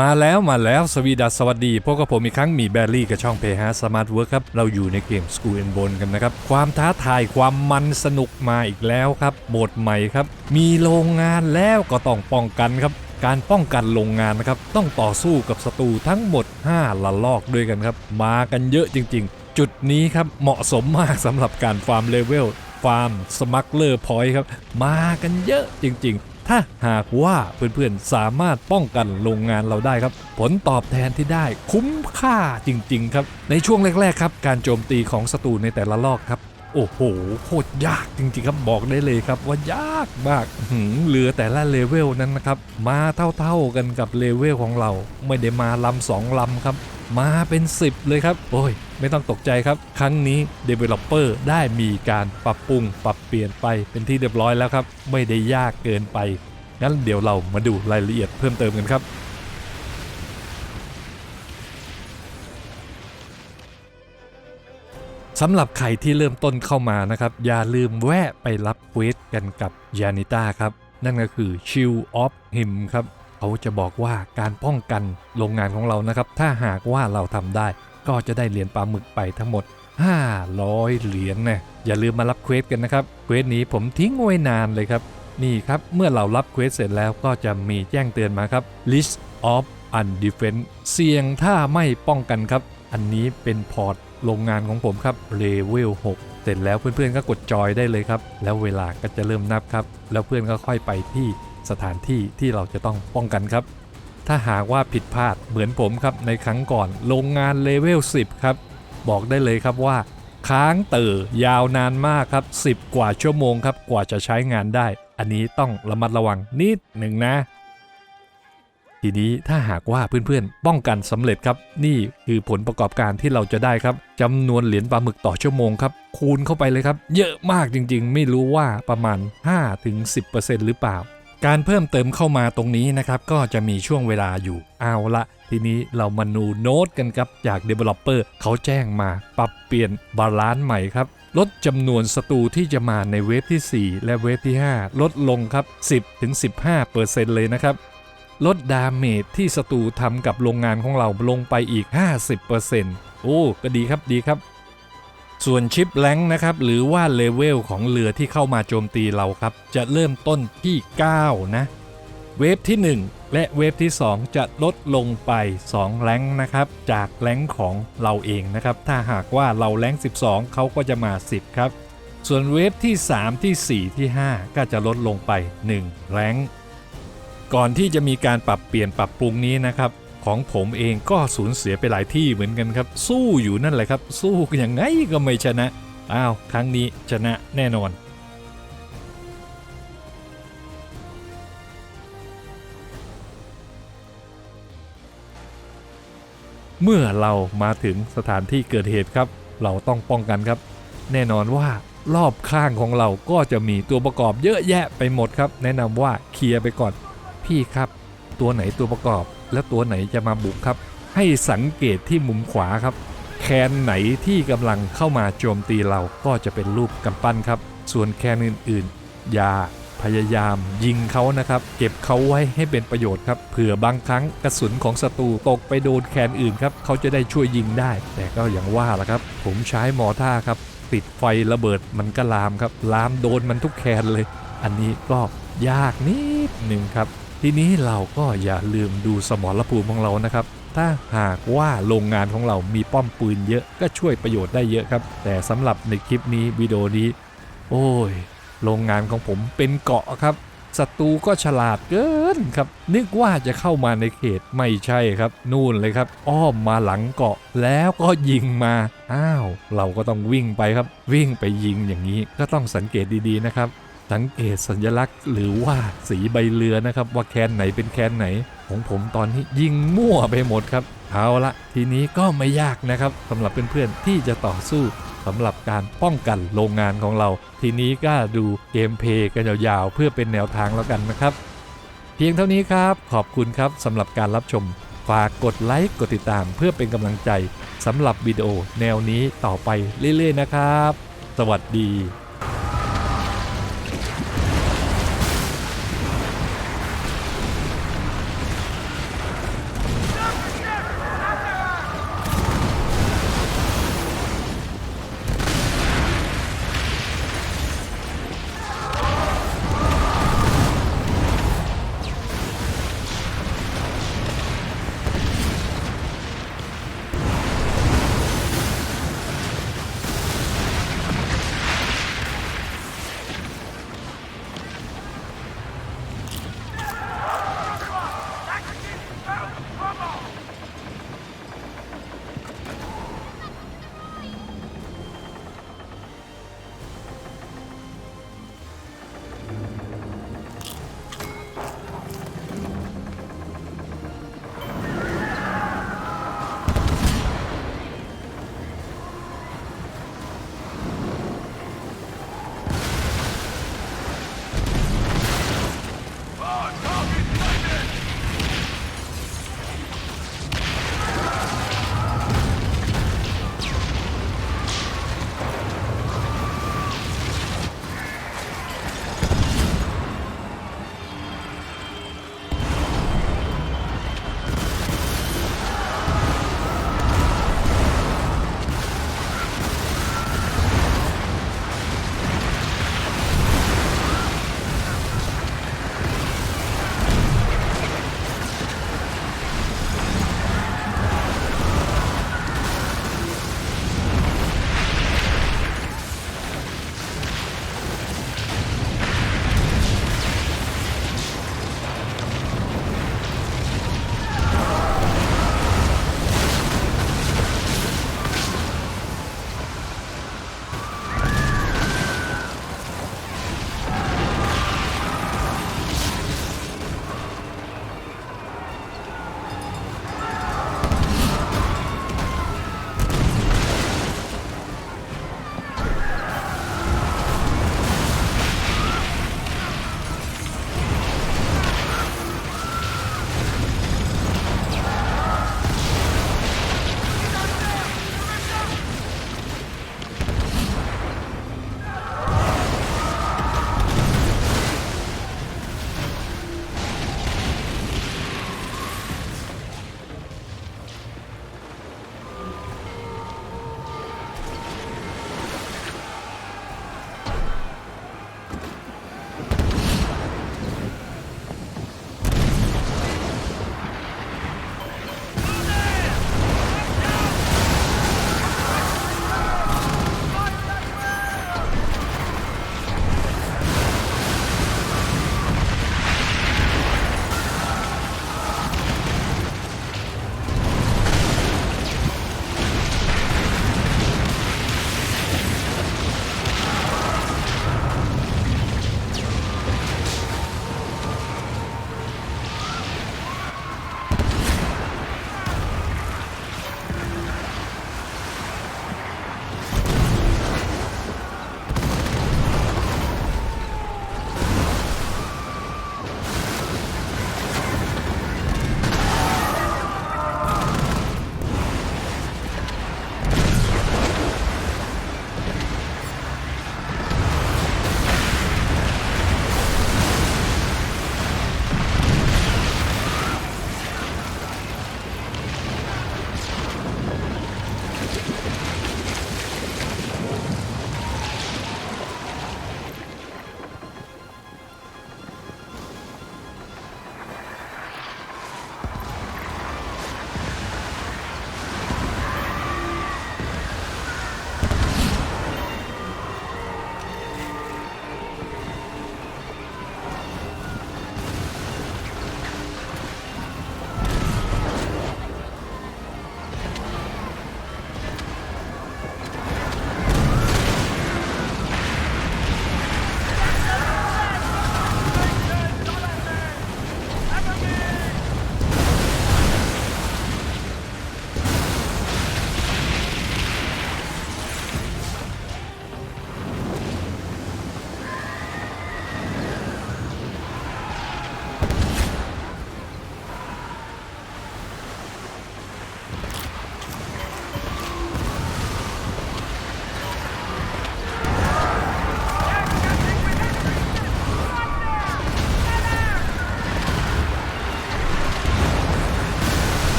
มาแล้วมาแล้วสวีดัสสวัสดีพบกับผมอีกครั้งมีแบรี่กับช่องเพย์ฮาสมาร์ทเวิร์ครับ เราอยู่ในเกม School and Bone กันนะครับ ความท้าทายความมันสนุกมาอีกแล้วครับ โหมดใหม่ครับ มีโรงงานแล้วก็ต้องป้องกันครับ การป้องกันโรงงานนะครับ ต้องต่อสู้กับศัตรูทั้งหมด 5ละลอกด้วยกันครับ มากันเยอะจริง ๆ จุดนี้ครับเหมาะสมมากสำหรับการฟาร์มเลเวลฟาร์มสมัครเลอร์พอยต์ครับ มากันเยอะจริง ๆ ถ้าหากว่าเพื่อนๆสามารถป้องกันโรงงานเราได้ครับ ผลตอบแทนที่ได้คุ้มค่าจริง ๆ ครับ ในช่วงแรก ๆ ครับ การโจมตีของศัตรูในแต่ละลอกครับโอ้โห โคตรยากจริงๆครับบอกได้เลยครับว่ายากมากหืมเรือแต่ละเลเวลนั้นนะครับ มาเท่าๆกันกับเลเวลของเรา ไม่ได้มาลำสองลำครับ มาเป็น 10 เลยครับ โอ้ย ไม่ต้องตกใจครับ ครั้งนี้ Developer ได้มีการปรับปรุง ปรับเปลี่ยนไปเป็นที่เรียบร้อยแล้วครับ ไม่ได้ยากเกินไป งั้นเดี๋ยวเรามาดูรายละเอียดเพิ่มเติมกันครับสำหรับใครที่เริ่มต้นเข้ามานะครับ อย่าลืมแวะไปรับเควสกันกับยานิต้าครับ นั่นก็คือ Chill of Him ครับ เขาจะบอกว่าการป้องกันโรงงานของเรานะครับ ถ้าหากว่าเราทำได้ ก็จะได้เหรียญปลาหมึกไปทั้งหมด 500 เหรียญนะอย่าลืมมารับเควสกันนะครับ เควสนี้ผมทิ้งไว้นานเลยครับ นี่ครับ เมื่อเรารับเควสเสร็จแล้วก็จะมีแจ้งเตือนมาครับ list of undefend เสี่ยงถ้าไม่ป้องกันครับ อันนี้เป็นพอร์ตโรงงานของผมครับเลเวล6เสร็จแล้วเพื่อนๆก็กดจอยได้เลยครับ แล้วเวลาก็จะเริ่มนับครับ แล้วเพื่อนก็ค่อยไปที่ สถานที่ที่เราจะต้องป้องกันครับ ถ้าหากว่าผิดพลาดเหมือนผมครับในครั้งก่อนโรงงานเลเวล 10 ครับ บอกได้เลยครับว่า ค้างเตอยาวนานมากครับ 10 กว่าชั่วโมงครับกว่าจะใช้งานได้ อันนี้ต้องระมัดระวังนิดหนึ่งนะทีนี้ถ้าหากว่าเพื่อนๆ ป้องกันสำเร็จครับ นี่คือผลประกอบการที่เราจะได้ครับจำนวนเหรียญปลาหมึกต่อชั่วโมงครับ คูณเข้าไปเลยครับ เยอะมากจริงๆ ไม่รู้ว่าประมาณ 5-10%หรือเปล่า การเพิ่มเติมเข้ามาตรงนี้นะครับ ก็จะมีช่วงเวลาอยู่เอาละทีนี้เรามาดูโน้ตกันครับ จาก Developer เขาแจ้งมาปรับเปลี่ยนบาลานซ์ใหม่ครับ ลดจำนวนศัตรูที่จะมาในเวฟที่ 4 และเวฟที่ 5 ลดลงครับ 10-15%เลยนะครับ ลดดาเมจที่ศัตรูทำกับโรงงานของเราลงไปอีก 50%โอ้ ก็ดีครับดีครับ ส่วนชิปแลงนะครับหรือว่าเลเวลของเรือที่เข้ามาโจมตีเราครับ จะเริ่มต้นที่ 9 นะ เวฟที่ 1 และเวฟที่ 2 จะลดลงไป 2แรงนะครับ จากแรงของเราเองนะครับ ถ้าหากว่าเราแรง12 เขาก็จะมา 10 ครับ ส่วนเวฟที่ 3 ที่ 4 ที่ 5 ก็จะลดลงไป 1แรงก่อนที่จะมีการปรับเปลี่ยนปรับปรุงนี้นะครับ ของผมเองก็สูญเสียไปหลายที่เหมือนกันครับ สู้อยู่นั่นแหละครับ สู้ยังไงก็ไม่ชนะ อ้าว ครั้งนี้ชนะแน่นอนเมื่อเรามาถึงสถานที่เกิดเหตุครับ เราต้องป้องกันครับ แน่นอนว่ารอบข้างของเราก็จะมีตัวประกอบเยอะแยะไปหมดครับ แนะนำว่าเคลียร์ไปก่อน พี่ครับ ตัวไหนตัวประกอบ และตัวไหนจะมาบุกครับ ให้สังเกตที่มุมขวาครับ แคนไหนที่กำลังเข้ามาโจมตีเราก็จะเป็นรูปกำปั้นครับ ส่วนแคนอื่นๆ อย่าพยายามยิงเขานะครับ เก็บเขาไว้ให้เป็นประโยชน์ครับเผื่อบางครั้งกระสุนของศัตรูตกไปโดนแคนอื่นครับเขาจะได้ช่วยยิงได้ แต่ก็อย่างว่าละครับ ผมใช้มอท่าครับ ติดไฟระเบิดมันก็ลามครับ ลามโดนมันทุกแคนเลย อันนี้ก็ยากนิดหนึ่งครับ ทีนี้เราก็อย่าลืมดูสมรภูมิของเรานะครับ ถ้าหากว่าโรงงานของเรามีป้อมปืนเยอะก็ช่วยประโยชน์ได้เยอะครับ แต่สำหรับในคลิปนี้วิดีโอนี้ โอ้ย โรงงานของผมเป็นเกาะครับศัตรูก็ฉลาดเกินครับ นึกว่าจะเข้ามาในเขตไม่ใช่ครับ นู่นเลยครับ อ้อมมาหลังเกาะแล้วก็ยิงมา อ้าว เราก็ต้องวิ่งไปครับ วิ่งไปยิงอย่างนี้ก็ต้องสังเกตดีๆนะครับ สังเกตสัญลักษณ์หรือว่าสีใบเรือนะครับ ว่าแคนไหนเป็นแคนไหน ของผมตอนนี้ยิงมั่วไปหมดครับ เอาละทีนี้ก็ไม่ยากนะครับสำหรับเพื่อนๆที่จะต่อสู้สำหรับการป้องกันโรงงานของเรา ทีนี้ก็ดูเกมเพย์กันยาวๆเพื่อเป็นแนวทางแล้วกันนะครับ เพียงเท่านี้ครับ ขอบคุณครับสำหรับการรับชม ฝากกดไลค์กดติดตามเพื่อเป็นกำลังใจสำหรับวิดีโอแนวนี้ต่อไปเรื่อยๆนะครับ สวัสดี